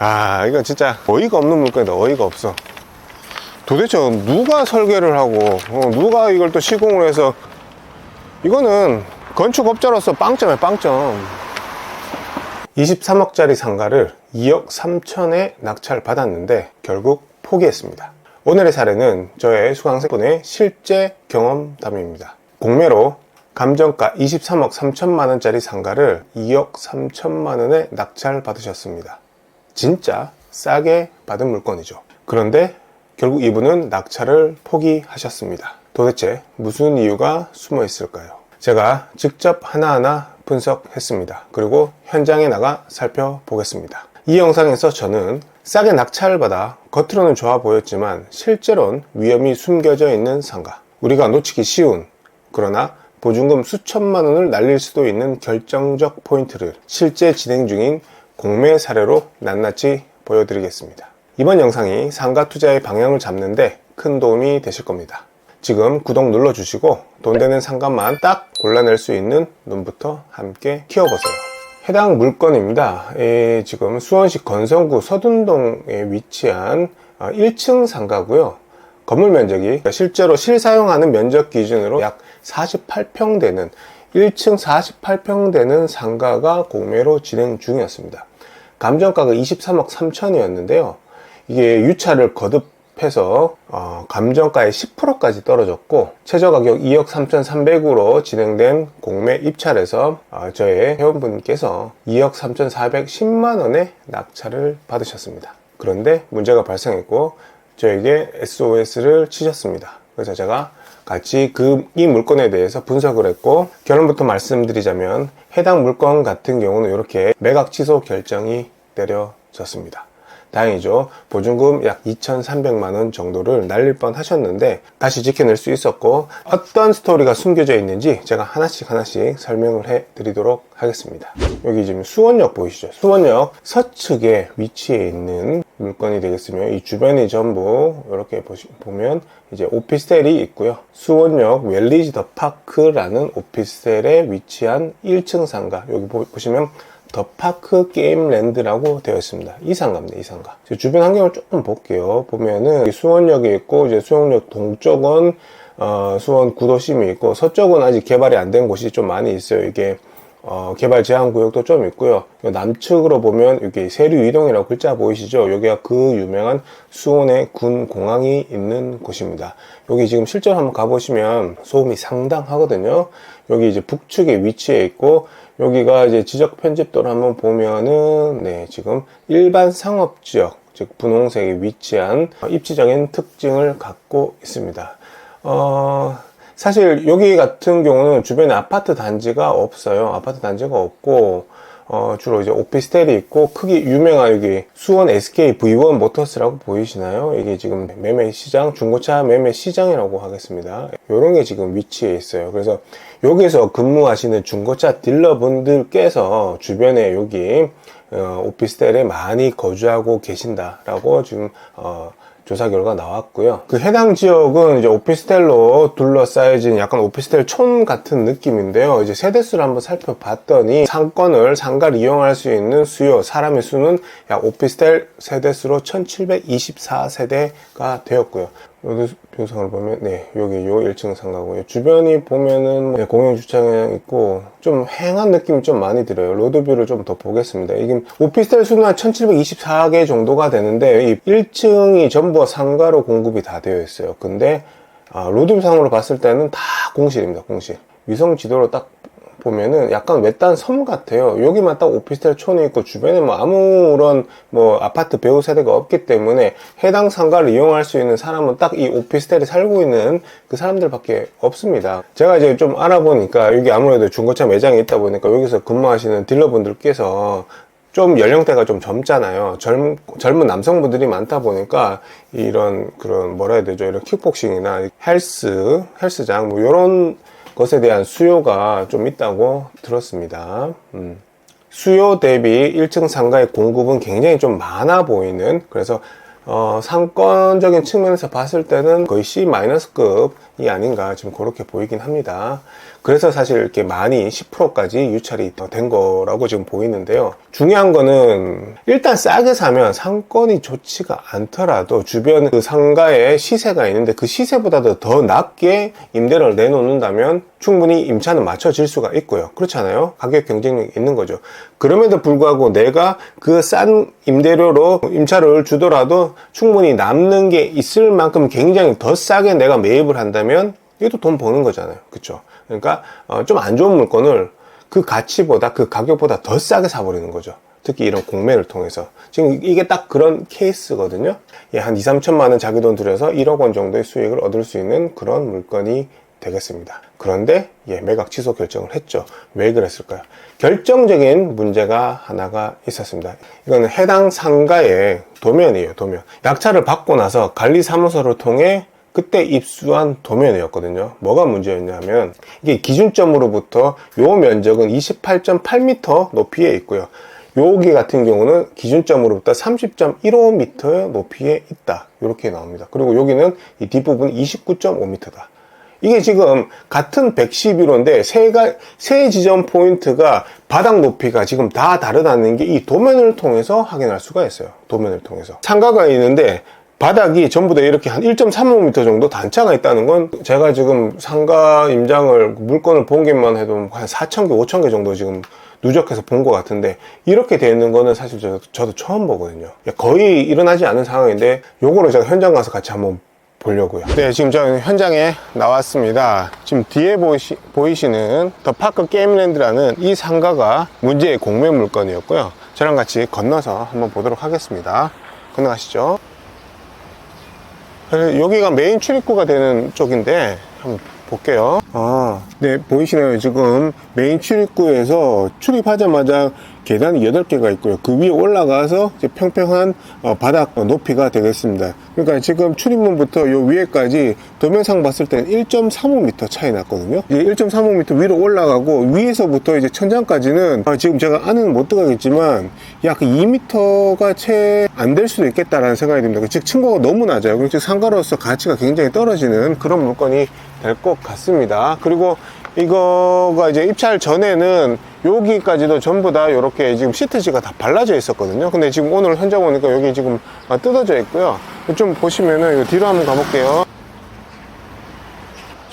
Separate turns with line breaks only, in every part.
아 이건 진짜 어이가 없는 물건이다. 어이가 없어. 도대체 누가 설계를 하고 어, 누가 이걸 또 시공을 해서 이거는 건축업자로서 빵점이야 빵점. 23억짜리 상가를 2억 3천에 낙찰 받았는데 결국 포기했습니다. 오늘의 사례는 저의 수강생분의 실제 경험담입니다. 공매로 감정가 23억 3천만 원짜리 상가를 2억 3천만 원에 낙찰 받으셨습니다 진짜 싸게 받은 물건이죠. 그런데 결국 이분은 낙찰을 포기하셨습니다. 도대체 무슨 이유가 숨어 있을까요? 제가 직접 하나하나 분석했습니다. 그리고 현장에 나가 살펴보겠습니다. 이 영상에서 저는 싸게 낙찰을 받아 겉으로는 좋아 보였지만 실제로는 위험이 숨겨져 있는 상가. 우리가 놓치기 쉬운 그러나 보증금 수천만 원을 날릴 수도 있는 결정적 포인트를 실제 진행 중인 공매 사례로 낱낱이 보여드리겠습니다. 이번 영상이 상가 투자의 방향을 잡는데 큰 도움이 되실 겁니다. 지금 구독 눌러주시고 돈 되는 상가만 딱 골라낼 수 있는 눈부터 함께 키워보세요. 해당 물건입니다. 예, 지금 수원시 건성구 서둔동에 위치한 1층 상가고요. 건물 면적이 실제로 실사용하는 면적 기준으로 약 48평 되는 1층 48평 되는 상가가 공매로 진행 중이었습니다. 감정가가 23억 3천이었는데요. 이게 유차를 거듭해서 어, 감정가의 10%까지 떨어졌고 최저 가격 2억 3,300으로 진행된 공매 입찰에서 어, 저의 회원분께서 2억 3,410만 원의 낙찰을 받으셨습니다. 그런데 문제가 발생했고 저에게 SOS를 치셨습니다. 그래서 제가 같이 그 이 물건에 대해서 분석을 했고 결론부터 말씀드리자면 해당 물건 같은 경우는 이렇게 매각 취소 결정이 내려졌습니다. 다행이죠. 보증금 약 2,300만 원 정도를 날릴 뻔 하셨는데 다시 지켜낼 수 있었고 어떤 스토리가 숨겨져 있는지 제가 하나씩 하나씩 설명을 해 드리도록 하겠습니다. 여기 지금 수원역 보이시죠? 수원역 서측에 위치해 있는 물건이 되겠으며 이 주변이 전부 이렇게 보시, 보면 이제 오피스텔이 있고요. 수원역 웰리지 더 파크라는 오피스텔에 위치한 1층 상가 여기 보, 보시면 더 파크 게임랜드라고 되어 있습니다. 이 상가입니다, 이 상가. 주변 환경을 조금 볼게요. 보면은 수원역이 있고, 이제 수원역 동쪽은, 어, 수원 구도심이 있고, 서쪽은 아직 개발이 안 된 곳이 좀 많이 있어요. 이게, 어, 개발 제한 구역도 좀 있고요. 남측으로 보면 여기 세류 이동이라고 글자 보이시죠? 여기가 그 유명한 수원의 군 공항이 있는 곳입니다. 여기 지금 실제로 한번 가보시면 소음이 상당하거든요. 여기 이제 북측에 위치해 있고 여기가 이제 지적 편집도를 한번 보면은 네 지금 일반 상업 지역 즉 분홍색에 위치한 입지적인 특징을 갖고 있습니다. 어 사실 여기 같은 경우는 주변에 아파트 단지가 없어요. 아파트 단지가 없고 어, 주로 이제 오피스텔이 있고 크기 유명한 여기 수원 SK V1 모터스라고 보이시나요? 이게 지금 매매 시장 중고차 매매 시장이라고 하겠습니다. 이런 게 지금 위치해 있어요. 그래서 여기서 근무하시는 중고차 딜러분들께서 주변에 여기 어, 오피스텔에 많이 거주하고 계신다라고 지금 어, 조사 결과 나왔고요. 그 해당 지역은 이제 오피스텔로 둘러싸여진 약간 오피스텔 촌 같은 느낌인데요. 이제 세대수를 한번 살펴봤더니 상권을 상가를 이용할 수 있는 수요, 사람의 수는 약 오피스텔 세대수로 1724세대가 되었고요. 여기 영상을 보면 네 여기 요 1층 상가고요 주변이 보면은 네, 공영 주차장 있고 좀 휑한 느낌이 좀 많이 들어요 로드뷰를 좀 더 보겠습니다 이게 오피스텔 수는 한 1724개 정도가 되는데 이 1층이 전부 상가로 공급이 다 되어 있어요 근데 아, 로드뷰 상으로 봤을 때는 다 공실입니다 공실 위성 지도로 딱 보면은 약간 외딴 섬 같아요. 여기만 딱 오피스텔 촌이 있고 주변에 뭐 아무런 뭐 아파트 배우 세대가 없기 때문에 해당 상가를 이용할 수 있는 사람은 딱 이 오피스텔에 살고 있는 그 사람들밖에 없습니다. 제가 이제 좀 알아보니까 여기 아무래도 중고차 매장이 있다 보니까 여기서 근무하시는 딜러분들께서 좀 연령대가 좀 젊잖아요. 젊, 젊은 남성분들이 많다 보니까 이런 그런 뭐라 해야 되죠? 이런 킥복싱이나 헬스, 헬스장 뭐 이런 것에 대한 수요가 좀 있다고 들었습니다. 음. 수요 대비 1층 상가의 공급은 굉장히 좀 많아 보이는 그래서 어, 상권적인 측면에서 봤을 때는 거의 C-급 이 아닌가 지금 그렇게 보이긴 합니다. 그래서 사실 이렇게 많이 10%까지 유찰이 더 된 거라고 지금 보이는데요. 중요한 거는 일단 싸게 사면 상권이 좋지가 않더라도 주변 그 상가에 시세가 있는데 그 시세보다도 더 낮게 임대료를 내놓는다면 충분히 임차는 맞춰질 수가 있고요. 그렇잖아요. 가격 경쟁력이 있는 거죠. 그럼에도 불구하고 내가 그 싼 임대료로 임차를 주더라도 충분히 남는 게 있을 만큼 굉장히 더 싸게 내가 매입을 한다면 이것도 돈 버는 거잖아요. 그쵸? 그러니까 어, 좀 안 좋은 물건을 그 가치보다 그 가격보다 더 싸게 사버리는 거죠. 특히 이런 공매를 통해서. 지금 이게 딱 그런 케이스거든요. 예, 한 2, 3천만 원 자기 돈 들여서 1억 원 정도의 수익을 얻을 수 있는 그런 물건이 되겠습니다. 그런데 예, 매각 취소 결정을 했죠. 왜 그랬을까요? 결정적인 문제가 하나가 있었습니다. 이거는 해당 상가의 도면이에요, 도면. 약차를 받고 나서 관리사무소를 통해 그때 입수한 도면이었거든요. 뭐가 문제였냐면 이게 기준점으로부터 요 면적은 28.8m 높이에 있고요. 여기 같은 경우는 기준점으로부터 30.15m 높이에 있다. 이렇게 나옵니다. 그리고 여기는 이 뒷부분 29.5m다. 이게 지금 같은 111호인데 세가, 세 지점 포인트가 바닥 높이가 지금 다 다르다는 게 이 도면을 통해서 확인할 수가 있어요. 도면을 통해서. 상가가 있는데 바닥이 전부 다 이렇게 한 1.35m 정도 단차가 있다는 건 제가 지금 상가 임장을 물건을 본 게만 해도 한 4,000개, 5,000개 정도 지금 누적해서 본 것 같은데 이렇게 되어 있는 거는 사실 저도, 저도 처음 보거든요. 거의 일어나지 않은 상황인데 요거를 제가 현장 가서 같이 한번 보려고요. 네, 지금 저는 현장에 나왔습니다. 지금 뒤에 보이시, 보이시는 더 파크 게임랜드라는 이 상가가 문제의 공매 물건이었고요. 저랑 같이 건너서 한번 보도록 하겠습니다. 건너가시죠. 여기가 메인 출입구가 되는 쪽인데 한번 볼게요. 아, 네, 보이시나요? 지금 메인 출입구에서 출입하자마자 계단이 8개가 있고요. 그 위에 올라가서 평평한 어, 바닥 높이가 되겠습니다. 그러니까 지금 출입문부터 요 위에까지 도면상 봤을 때는 1.35m 차이 났거든요. 이제 1.35m 위로 올라가고 위에서부터 이제 천장까지는 아, 지금 제가 안은 못 들어가겠지만 약 2m가 채 안 될 수도 있겠다라는 생각이 듭니다. 즉 층고가 너무 낮아요. 그래서 상가로서 가치가 굉장히 떨어지는 그런 물건이 될 것 같습니다. 그리고 이거가 이제 입찰 전에는 여기까지도 전부 다 이렇게 지금 시트지가 다 발라져 있었거든요. 근데 지금 오늘 현장 오니까 여기 지금 아, 뜯어져 있고요. 좀 보시면은 이 뒤로 한번 가볼게요.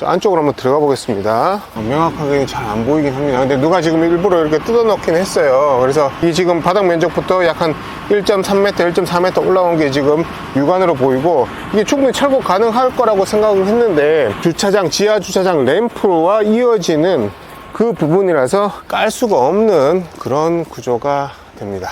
저 안쪽으로 한번 들어가 보겠습니다. 어, 명확하게 잘 안 보이긴 합니다. 근데 누가 지금 일부러 이렇게 뜯어 놓긴 했어요. 그래서 이 지금 바닥 면적부터 약 한 1.3m, 1.4m 올라온 게 지금 육안으로 보이고 이게 충분히 철거 가능할 거라고 생각을 했는데 주차장, 지하 주차장 램프와 이어지는 그 부분이라서 깔 수가 없는 그런 구조가 됩니다.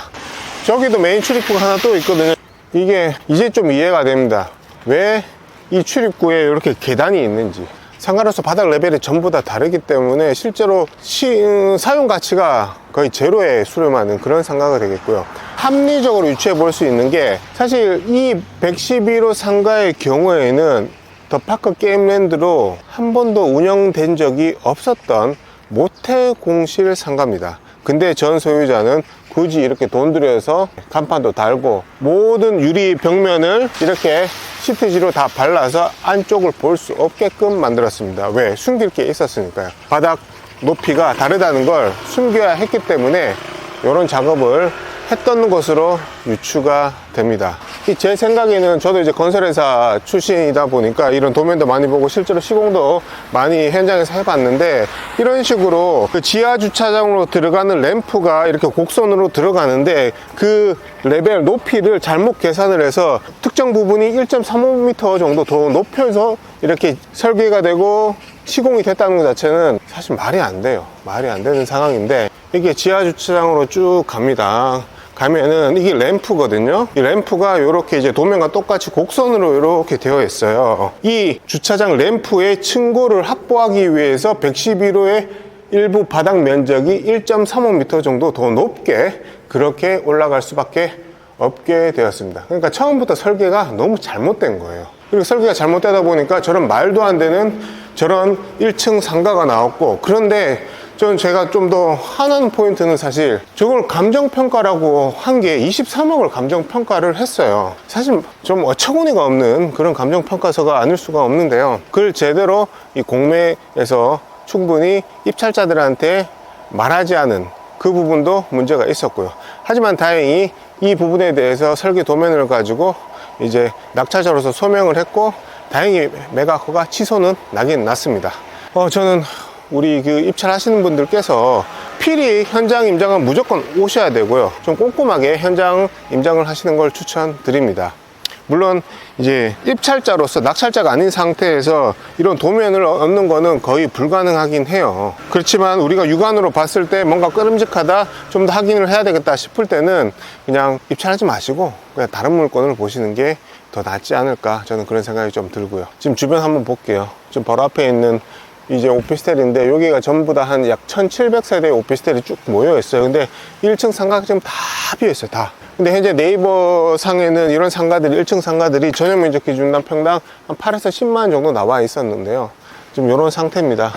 저기도 메인 출입구가 하나 또 있거든요. 이게 이제 좀 이해가 됩니다. 왜 이 출입구에 이렇게 계단이 있는지. 상가로서 바닥 레벨이 전부 다 다르기 때문에 실제로 시- 음, 사용 가치가 거의 제로에 수렴하는 그런 상가가 되겠고요. 합리적으로 유추해 볼 수 있는 게 사실 이 111호 상가의 경우에는 더 파크 게임랜드로 한 번도 운영된 적이 없었던 모태 공실 상가입니다. 근데 전 소유자는 굳이 이렇게 돈 들여서 간판도 달고 모든 유리 벽면을 이렇게 시트지로 다 발라서 안쪽을 볼 수 없게끔 만들었습니다. 왜? 숨길 게 있었으니까요. 바닥 높이가 다르다는 걸 숨겨야 했기 때문에 이런 작업을 했던 것으로 유추가 됩니다. 이제 생각에는 저도 이제 건설회사 출신이다 보니까 이런 도면도 많이 보고 실제로 시공도 많이 현장에서 해봤는데 이런 식으로 그 지하 주차장으로 들어가는 램프가 이렇게 곡선으로 들어가는데 그 레벨 높이를 잘못 계산을 해서 특정 부분이 1.35m 정도 더 높여서 이렇게 설계가 되고 시공이 됐다는 것 자체는 사실 말이 안 돼요. 말이 안 되는 상황인데 이게 지하 주차장으로 쭉 갑니다. 가면은 이게 램프거든요. 이 램프가 이렇게 이제 도면과 똑같이 곡선으로 이렇게 되어 있어요. 이 주차장 램프의 층고를 확보하기 위해서 111호의 일부 바닥 면적이 1.35m 정도 더 높게 그렇게 올라갈 수밖에 없게 되었습니다. 그러니까 처음부터 설계가 너무 잘못된 거예요. 그리고 설계가 잘못되다 보니까 저런 말도 안 되는 저런 1층 상가가 나왔고 그런데 저는 제가 좀 더 화나는 포인트는 사실 저걸 감정평가라고 한 게 23억을 감정평가를 했어요. 사실 좀 어처구니가 없는 그런 감정평가서가 아닐 수가 없는데요. 그걸 제대로 이 공매에서 충분히 입찰자들한테 말하지 않은 그 부분도 문제가 있었고요. 하지만 다행히 이 부분에 대해서 설계 도면을 가지고 이제 낙찰자로서 소명을 했고 다행히 매각허가 취소는 나긴 났습니다. 어, 저는 우리 그 입찰하시는 분들께서 필히 현장 임장은 무조건 오셔야 되고요. 좀 꼼꼼하게 현장 임장을 하시는 걸 추천드립니다. 물론 이제 입찰자로서 낙찰자가 아닌 상태에서 이런 도면을 얻는 거는 거의 불가능하긴 해요. 그렇지만 우리가 육안으로 봤을 때 뭔가 끄름직하다, 좀 더 확인을 해야 되겠다 싶을 때는 그냥 입찰하지 마시고 그냥 다른 물건을 보시는 게 더 낫지 않을까 저는 그런 생각이 좀 들고요. 지금 주변 한번 볼게요. 지금 바로 앞에 있는 이제 오피스텔인데 여기가 전부 다 한 약 1700세대의 오피스텔이 쭉 모여 있어요. 근데 1층 상가가 지금 다 비어 있어요. 다. 근데 현재 네이버 상에는 이런 상가들이 1층 상가들이 전용 면적 기준당 평당 한 8에서 10만 원 정도 나와 있었는데요. 지금 이런 상태입니다.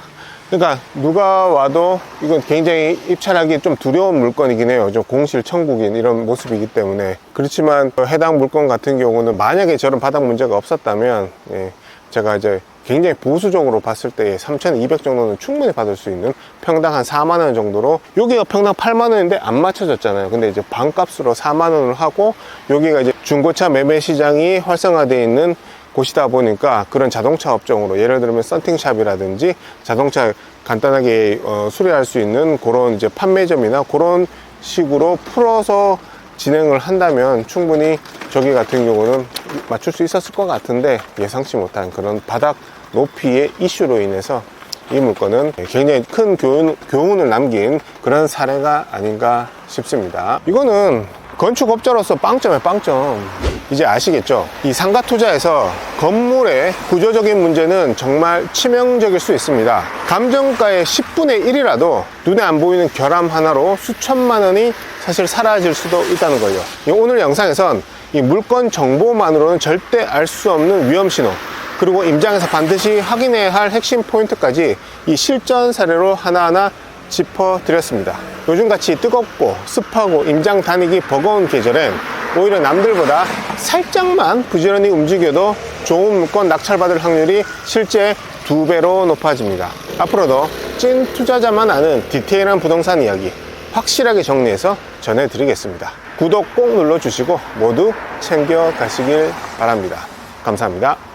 그러니까 누가 와도 이건 굉장히 입찰하기 좀 두려운 물건이긴 해요. 좀 공실 천국인 이런 모습이기 때문에 그렇지만 해당 물건 같은 경우는 만약에 저런 바닥 문제가 없었다면 예, 제가 이제 굉장히 보수적으로 봤을 때 3,200 정도는 충분히 받을 수 있는 평당 한 4만 원 정도로 여기가 평당 8만 원인데 안 맞춰졌잖아요. 근데 이제 반값으로 4만 원을 하고 여기가 이제 중고차 매매 시장이 활성화되어 있는 곳이다 보니까 그런 자동차 업종으로 예를 들면 썬팅샵이라든지 자동차 간단하게 어, 수리할 수 있는 그런 이제 판매점이나 그런 식으로 풀어서 진행을 한다면 충분히 저기 같은 경우는 맞출 수 있었을 것 같은데 예상치 못한 그런 바닥 높이의 이슈로 인해서 이 물건은 굉장히 큰 교훈, 교훈을 남긴 그런 사례가 아닌가 싶습니다. 이거는 건축업자로서 빵점에 빵점. 이제 아시겠죠? 이 상가 투자에서 건물의 구조적인 문제는 정말 치명적일 수 있습니다. 감정가의 10분의 1이라도 눈에 안 보이는 결함 하나로 수천만 원이 사실 사라질 수도 있다는 거예요. 이 오늘 영상에선 이 물건 정보만으로는 절대 알 수 없는 위험 신호, 그리고 임장에서 반드시 확인해야 할 핵심 포인트까지 이 실전 사례로 하나하나 짚어드렸습니다. 요즘같이 뜨겁고 습하고 임장 다니기 버거운 계절엔 오히려 남들보다 살짝만 부지런히 움직여도 좋은 물건 낙찰받을 확률이 실제 두 배로 높아집니다. 앞으로도 찐 투자자만 아는 디테일한 부동산 이야기 확실하게 정리해서 전해드리겠습니다. 구독 꼭 눌러주시고 모두 챙겨 가시길 바랍니다. 감사합니다.